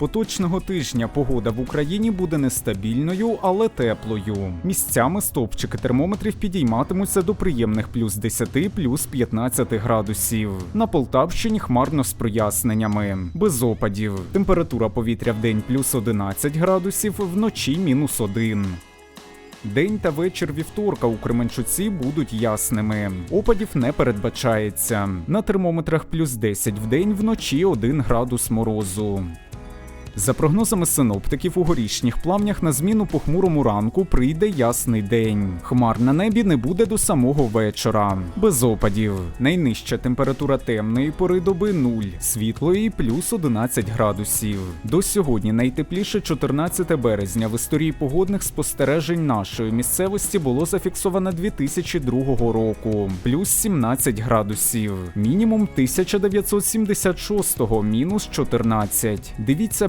поточного тижня погода в Україні буде нестабільною, але теплою. Місцями стовпчики термометрів підійматимуться до приємних плюс 10, плюс 15 градусів. На Полтавщині хмарно з проясненнями, без опадів. Температура повітря в день плюс 11 градусів, вночі мінус 1. День та вечір вівторка у Кременчуці будуть ясними. Опадів не передбачається. На термометрах плюс 10 в день, вночі 1 градус морозу. За прогнозами синоптиків, у горішніх плавнях на зміну похмурому ранку прийде ясний день. Хмар на небі не буде до самого вечора. Без опадів. Найнижча температура темної пори доби 0, світлої плюс 11 градусів. До сьогодні найтепліше 14 березня в історії погодних спостережень нашої місцевості було зафіксовано 2002 року, плюс 17 градусів. Мінімум 1976, мінус 14. Дивіться